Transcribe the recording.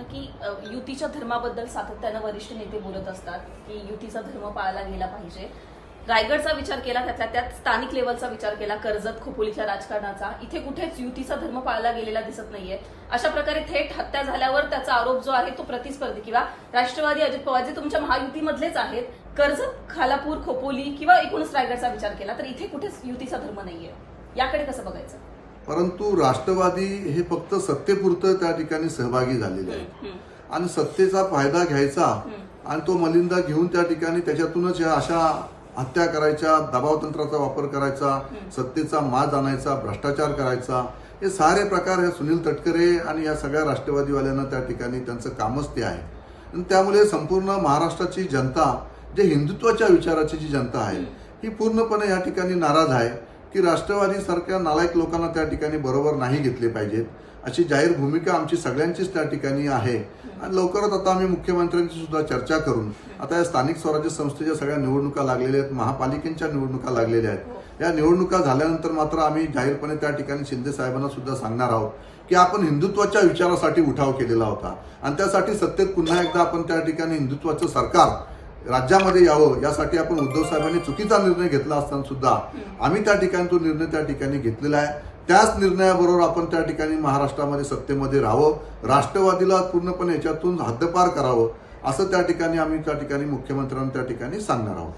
प्रश्न की युतीच्या धर्माबद्दल सातत्यानं वरिष्ठ नेते बोलत असतात की युतीचा धर्म पाळला गेला पाहिजे. रायगडचा विचार केला त्यातल्या त्यात स्थानिक लेवलचा विचार केला कर्जत खोपोलीच्या राजकारणाचा. इथे कुठेच युतीचा धर्म पाळला गेलेला दिसत नाहीये. अशा प्रकारे थेट हत्या झाल्यावर त्याचा आरोप जो आहे तो प्रतिस्पर्धी किंवा राष्ट्रवादी अजित पवार जे तुमच्या महायुतीमधलेच आहेत कर्जत खालापूर खोपोली किंवा एकूणच रायगडचा विचार केला तर इथे कुठेच युतीचा धर्म नाहीये. याकडे कसं बघायचं? परंतु राष्ट्रवादी हे फक्त सत्तेपुरतं त्या ठिकाणी सहभागी झालेले आहेत. आणि सत्तेचा फायदा घ्यायचा. आणि तो मलिंदा घेऊन त्या ठिकाणी त्याच्यातूनच या अशा हत्या करायच्या दबाव तंत्राचा वापर करायचा सत्तेचा माज आणायचा भ्रष्टाचार करायचा हे सारे प्रकार हे सुनील तटकरे आणि या सगळ्या राष्ट्रवादीवाल्यांना त्या ठिकाणी त्यांचं कामच ते आहे. आणि त्यामुळे संपूर्ण महाराष्ट्राची जनता जे हिंदुत्वाच्या विचाराची जी जनता आहे ही पूर्णपणे या ठिकाणी नाराज आहे. की राष्ट्रवादीसारख्या नालायक लोकांना त्या ठिकाणी बरोबर नाही घेतले पाहिजेत. अशी जाहीर भूमिका आमची सगळ्यांचीच त्या ठिकाणी आहे. आणि लवकरच आता आम्ही मुख्यमंत्र्यांची सुद्धा चर्चा करून आता या स्थानिक स्वराज्य संस्थेच्या सगळ्या निवडणुका लागलेल्या आहेत महापालिकेच्या निवडणुका लागलेल्या आहेत. या निवडणुका झाल्यानंतर मात्र आम्ही जाहीरपणे त्या ठिकाणी शिंदे साहेबांना सुद्धा सांगणार आहोत की आपण हिंदुत्वाच्या विचारासाठी उठाव केलेला होता. आणि त्यासाठी सत्तेत पुन्हा एकदा आपण त्या ठिकाणी हिंदुत्वाचं सरकार राज्यामध्ये यावं यासाठी आपण उद्धव साहेबांनी चुकीचा निर्णय घेतला असताना सुद्धा आम्ही त्या ठिकाणी तो निर्णय त्या ठिकाणी घेतलेला आहे. त्याच निर्णयाबरोबर आपण त्या ठिकाणी महाराष्ट्रामध्ये सत्तेमध्ये राहावं राष्ट्रवादीला पूर्णपणे याच्यातून हद्दपार करावं असं त्या ठिकाणी आम्ही त्या ठिकाणी मुख्यमंत्र्यांना त्या ठिकाणी सांगणार आहोत.